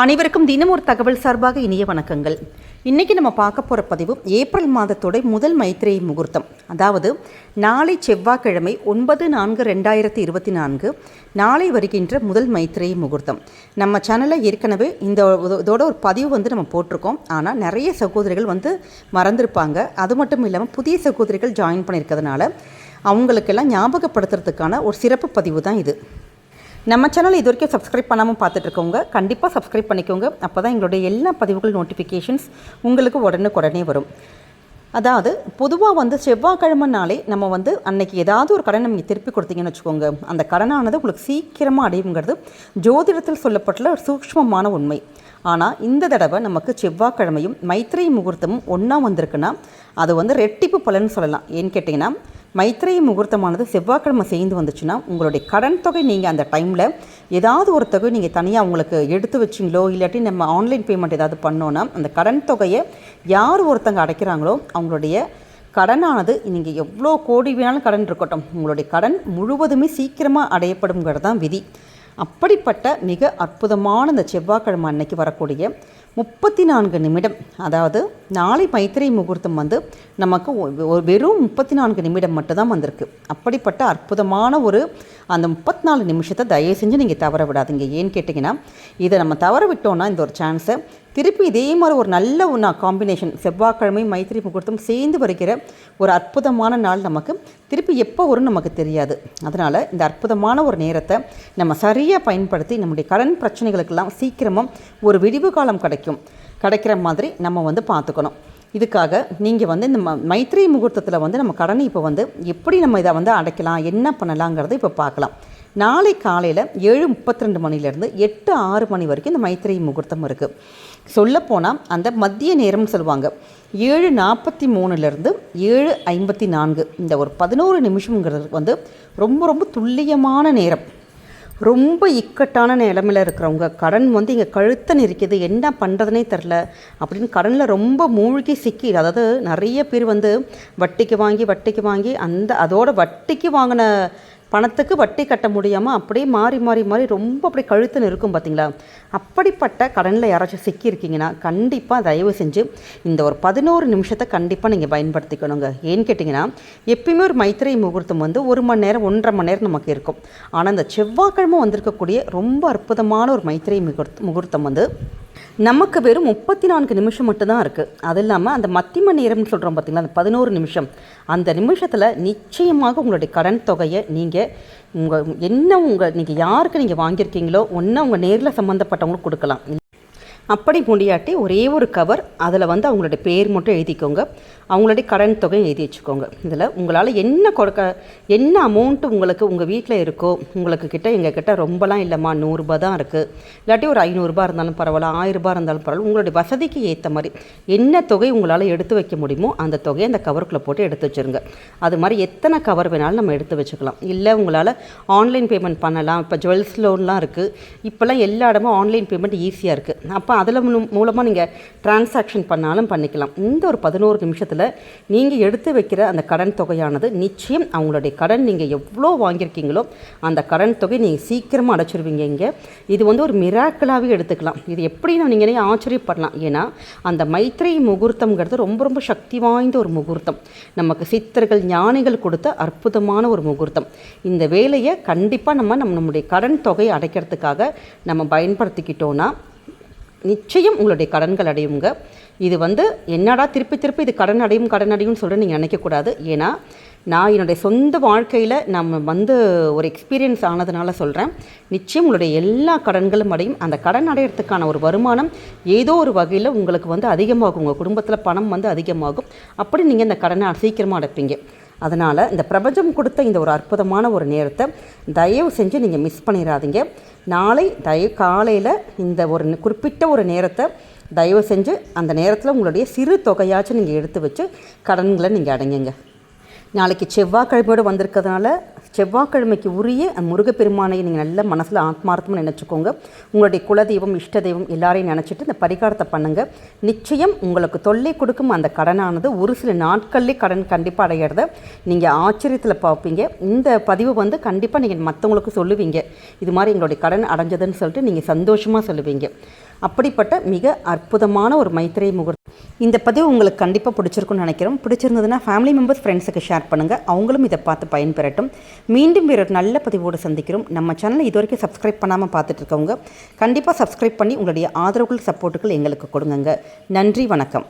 அனைவருக்கும் தினம் ஒரு தகவல் சார்பாக இனிய வணக்கங்கள். இன்றைக்கி நம்ம பார்க்க போகிற பதிவு ஏப்ரல் மாதத்தோட முதல் மைத்திரை முகூர்த்தம். அதாவது நாளை செவ்வாய்க்கிழமை ஒன்பது நான்கு ரெண்டாயிரத்தி இருபத்தி நான்கு நாளை வருகின்ற முதல் மைத்திரை முகூர்த்தம். நம்ம சேனலில் ஏற்கனவே இந்த இதோட ஒரு பதிவு வந்து நம்ம போட்டிருக்கோம். ஆனால் நிறைய சகோதரிகள் வந்து மறந்துருப்பாங்க. அது மட்டும் இல்லாமல் புதிய சகோதரிகள் ஜாயின் பண்ணியிருக்கிறதுனால அவங்களுக்கெல்லாம் ஞாபகப்படுத்துறதுக்கான ஒரு சிறப்பு பதிவு தான் இது. நம்ம சேனல் இது வரைக்கும் சப்ஸ்கிரைப் பண்ணாமல் பார்த்துட்ருக்கவங்க கண்டிப்பாக சப்ஸ்கிரைப் பண்ணிக்கோங்க. அப்போ தான் எங்களுடைய எல்லா பதிவுகள் நோட்டிஃபிகேஷன்ஸ் உங்களுக்கு உடனுக்குடனே வரும். அதாவது பொதுவாக வந்து செவ்வாய்க்கிழமை நாளே நம்ம வந்து அன்னைக்கு ஏதாவது ஒரு கடன் நீங்கள் திருப்பி கொடுத்தீங்கன்னு வச்சுக்கோங்க. அந்த கடனானது உங்களுக்கு சீக்கிரமாக அடையுங்கிறது ஜோதிடத்தில் சொல்லப்பட்டுள்ள ஒரு சூக்ஷ்மமான உண்மை. ஆனால் இந்த தடவை நமக்கு செவ்வாய்க்கிழமையும் மைத்ரி முகூர்த்தமும் ஒன்றா வந்திருக்குன்னா அது வந்து ரெட்டிப்பு பலன்னு சொல்லலாம். ஏன்னு கேட்டிங்கன்னா மைத்திரை முகூர்த்தமானது செவ்வாய்க்கிழமை சேர்ந்து வந்துச்சுன்னா உங்களுடைய கடன் தொகை நீங்கள் அந்த டைமில் ஏதாவது ஒரு தொகை நீங்கள் தனியாக உங்களுக்கு எடுத்து வச்சிங்களோ இல்லாட்டி நம்ம ஆன்லைன் பேமெண்ட் ஏதாவது பண்ணோன்னா அந்த கடன் தொகையை யார் ஒருத்தங்க அடைக்கிறாங்களோ அவங்களுடைய கடனானது நீங்கள் எவ்வளோ கோடி வேணாலும் கடன் இருக்கட்டும். உங்களுடைய கடன் முழுவதுமே சீக்கிரமாக அடையப்படுங்கிறது தான் விதி. அப்படிப்பட்ட மிக அற்புதமான இந்த செவ்வாய்க்கிழமை அன்னைக்கு வரக்கூடிய முப்பத்தி நான்கு நிமிடம் அதாவது நாளை மைத்திரை முகூர்த்தம் வந்து நமக்கு ஒரு வெறும் முப்பத்தி நான்கு நிமிடம் மட்டும்தான் வந்திருக்கு. அப்படிப்பட்ட அற்புதமான ஒரு அந்த முப்பத்தி நாலு நிமிஷத்தை தயவு செஞ்சு நீங்கள் தவற விடாதீங்க. ஏன்னு கேட்டிங்கன்னா இதை நம்ம தவற விட்டோன்னா இந்த ஒரு சான்ஸை திருப்பி இதே மாதிரி ஒரு நல்ல ஒன்றா காம்பினேஷன் செவ்வாய்க்கிழமை மைத்திரி முகூர்த்தம் சேர்ந்து வருகிற ஒரு அற்புதமான நாள் நமக்கு திருப்பி எப்போ வரும் நமக்கு தெரியாது. அதனால் இந்த அற்புதமான ஒரு நேரத்தை நம்ம சரியாக பயன்படுத்தி நம்முடைய கடன் பிரச்சனைகளுக்கெல்லாம் சீக்கிரமாக ஒரு விடிவு காலம் கிடைக்கும். கிடைக்கிற மாதிரி நம்ம வந்து பார்த்துக்கணும். இதுக்காக நீங்கள் வந்து இந்த ம முகூர்த்தத்தில் வந்து நம்ம கடனை இப்போ வந்து எப்படி நம்ம இதை வந்து அடைக்கலாம் என்ன பண்ணலாங்கிறத இப்போ பார்க்கலாம். நாளை காலையில் ஏழு முப்பத்தி ரெண்டு மணிலேருந்து எட்டு ஆறு மணி வரைக்கும் இந்த மைத்திரை முகூர்த்தம் இருக்குது சொல்லப்போனால் அந்த மத்திய நேரம்னு சொல்லுவாங்க. ஏழு நாற்பத்தி மூணுலேருந்து ஏழு ஐம்பத்தி நான்கு இந்த ஒரு பதினோரு நிமிஷங்கிறது வந்து ரொம்ப ரொம்ப துல்லியமான நேரம். ரொம்ப இக்கட்டான நிலமையில் இருக்கிறவங்க கடன் வந்து இங்கே கழுத்தை நெரிக்குது என்ன பண்ணுறதுனே தெரில அப்படின்னு கடனில் ரொம்ப மூழ்கி சிக்கி அதாவது நிறைய பேர் வந்து வட்டிக்கு வாங்கி வட்டிக்கு வாங்கி அந்த அதோட வட்டிக்கு வாங்கின பணத்துக்கு வட்டி கட்ட முடியாமல் அப்படியே மாறி மாறி மாறி ரொம்ப அப்படி கழுத்துன்னு இருக்கும் பார்த்தீங்களா அப்படிப்பட்ட கடனில் யாராச்சும் சிக்கியிருக்கீங்கன்னா கண்டிப்பாக தயவு செஞ்சு இந்த ஒரு பதினோரு நிமிஷத்தை கண்டிப்பாக நீங்கள் பயன்படுத்திக்கணுங்க. ஏன்னு கேட்டிங்கன்னா எப்பயுமே ஒரு மைத்திரை முகூர்த்தம் வந்து ஒரு மணி நேரம் ஒன்றரை மணி நேரம் நமக்கு இருக்கும். ஆனால் இந்த செவ்வாய்க்கிழமை வந்திருக்கக்கூடிய ரொம்ப அற்புதமான ஒரு மைத்திரை முகூர்த்த முகூர்த்தம் வந்து நமக்கு வெறும் முப்பத்தி நான்கு நிமிஷம் மட்டும்தான் இருக்குது அது இல்லாமல் அந்த மத்திம நேரம்னு சொல்கிறோம் பார்த்தீங்களா அந்த பதினோரு நிமிஷம். அந்த நிமிஷத்தில் நிச்சயமாக உங்களுடைய கடன் தொகையை நீங்கள் உங்கள் என்ன உங்கள் நீங்கள் யாருக்கு நீங்கள் வாங்கியிருக்கீங்களோ ஒன்றா உங்கள் நேரில் சம்மந்தப்பட்டவங்களுக்கு கொடுக்கலாம். அப்படி முடியாட்டி ஒரே ஒரு கவர் அதில் வந்து அவங்களுடைய பேர் மட்டும் எழுதிக்கோங்க. அவங்களுடைய கடன் தொகையும் எழுதி வச்சுக்கோங்க. இதில் உங்களால் என்ன கொடுக்க என்ன அமௌண்ட்டு உங்களுக்கு உங்கள் வீட்டில் இருக்கோ உங்களுக்கு கிட்ட எங்கள் கிட்ட ரொம்பலாம் இல்லைம்மா நூறுரூபா தான் இருக்குது இல்லாட்டி ஒரு ஐநூறுரூபா இருந்தாலும் பரவாயில்ல ஆயிரரூபா இருந்தாலும் பரவாயில்ல உங்களுடைய வசதிக்கு ஏற்ற மாதிரி என்ன தொகை உங்களால் எடுத்து வைக்க முடியுமோ அந்த தொகையை அந்த கவருக்குள்ளே போட்டு எடுத்து வச்சுருங்க. அது மாதிரி எத்தனை கவர் வேணாலும் நம்ம எடுத்து வச்சுக்கலாம். இல்லை உங்களால் ஆன்லைன் பேமெண்ட் பண்ணலாம். இப்போ ஜுவல்ஸ் லோன்லாம் இருக்குது இப்போல்லாம் எல்லா இடமும் ஆன்லைன் பேமெண்ட் ஈஸியாக இருக்குது அப்போ அதில் மூலமாக நீங்கள் டிரான்சாக்ஷன் பண்ணாலும் பண்ணிக்கலாம். இந்த ஒரு பதினோரு நிமிஷத்தில் நீங்கள் எடுத்து வைக்கிற அந்த கடன் தொகையானது நிச்சயம் அவங்களுடைய கடன் நீங்கள் எவ்வளோ வாங்கியிருக்கீங்களோ அந்த கடன் தொகை நீங்கள் சீக்கிரமாக அடைச்சிருவீங்க இங்கே. இது வந்து ஒரு மிராக்கலாகவே எடுத்துக்கலாம். இது எப்படி நீங்களே ஆச்சரியப்படலாம். ஏன்னா அந்த மைத்ரி முகூர்த்தம்ங்கிறது ரொம்ப ரொம்ப சக்தி வாய்ந்த ஒரு முகூர்த்தம். நமக்கு சித்தர்கள் ஞானிகள் கொடுத்த அற்புதமான ஒரு முகூர்த்தம். இந்த வேலையை கண்டிப்பாக நம்ம நம்ம நம்முடைய கடன் தொகையை அடைக்கிறதுக்காக நம்ம பயன்படுத்திக்கிட்டோன்னா நிச்சயம் உங்களுடைய கடன்கள் அடையுங்க. இது வந்து என்னடா திருப்பி திருப்பி இது கடன் அடையும் கடன் அடையும்னு சொல்லிட்டு நீங்கள் நினைக்கக்கூடாது ஏன்னா நான் என்னுடைய சொந்த வாழ்க்கையில் நம்ம வந்து ஒரு எக்ஸ்பீரியன்ஸ் ஆனதுனால சொல்கிறேன் நிச்சயம் உங்களுடைய எல்லா கடன்களும் அடையும். அந்த கடன் அடையிறதுக்கான ஒரு வருமானம் ஏதோ ஒரு வகையில் உங்களுக்கு வந்து அதிகமாகும் உங்கள் குடும்பத்தில் பணம் வந்து அதிகமாகும். அப்படி நீங்கள் இந்த கடனை சீக்கிரமாக அடைப்பீங்க. அதனால் இந்த பிரபஞ்சம் கொடுத்த இந்த ஒரு அற்புதமான ஒரு நேரத்தை தயவு செஞ்சு நீங்கள் மிஸ் பண்ணிடாதீங்க நாளை தயவு காலையில் இந்த ஒரு குறிப்பிட்ட ஒரு நேரத்தை தயவு செஞ்சு அந்த நேரத்தில் உங்களுடைய சிறு தொகையாச்சும் நீங்கள் எடுத்து வச்சு கடன்களை நீங்கள் அடங்குங்க. நாளைக்கு செவ்வாய்க்கிழமையோடு வந்திருக்கிறதுனால செவ்வாய்க்கிழமைக்கு உரிய முருகப்பெருமானை நீங்கள் நல்ல மனசில் ஆத்மார்த்தமாக நினச்சிக்கோங்க. உங்களுடைய குலதெய்வம் இஷ்ட தெய்வம் எல்லாரையும் நினச்சிட்டு இந்த பரிகாரத்தை பண்ணுங்கள் நிச்சயம் உங்களுக்கு தொல்லை கொடுக்கும் அந்த கடனானது ஒரு சில நாட்கள்லேயே கடன் கண்டிப்பாக அடையிறத நீங்கள் ஆச்சரியத்தில் பார்ப்பீங்க. இந்த பதிவு வந்து கண்டிப்பாக நீங்கள் மற்றவங்களுக்கு சொல்லுவீங்க. இது மாதிரி எங்களுடைய கடன் அடைஞ்சதுன்னு சொல்லிட்டு நீங்கள் சந்தோஷமாக சொல்லுவீங்க. அப்படிப்பட்ட மிக அற்புதமான ஒரு மைத்திரை முகூர்த்தம் இந்த பதிவு உங்களுக்கு கண்டிப்பாக பிடிச்சிருக்கும்னு நினைக்கிறோம். பிடிச்சிருந்ததுன்னா ஃபேமிலி மெம்பர்ஸ் ஃப்ரெண்ட்ஸுக்கு ஷேர் பண்ணுங்கள் அவங்களும் இதை பார்த்து பயன்பெறட்டும். மீண்டும் வேறு நல்ல பதிவோடு சந்திக்கிறோம். நம்ம சேனலை இது வரைக்கும் சப்ஸ்கிரைப் பண்ணாமல் பார்த்துட்டு இருக்கவங்க கண்டிப்பாக சப்ஸ்கிரைப் பண்ணி உங்களுடைய ஆதரவுகள் சப்போர்ட்டுகள் எங்களுக்கு கொடுங்க நன்றி வணக்கம்.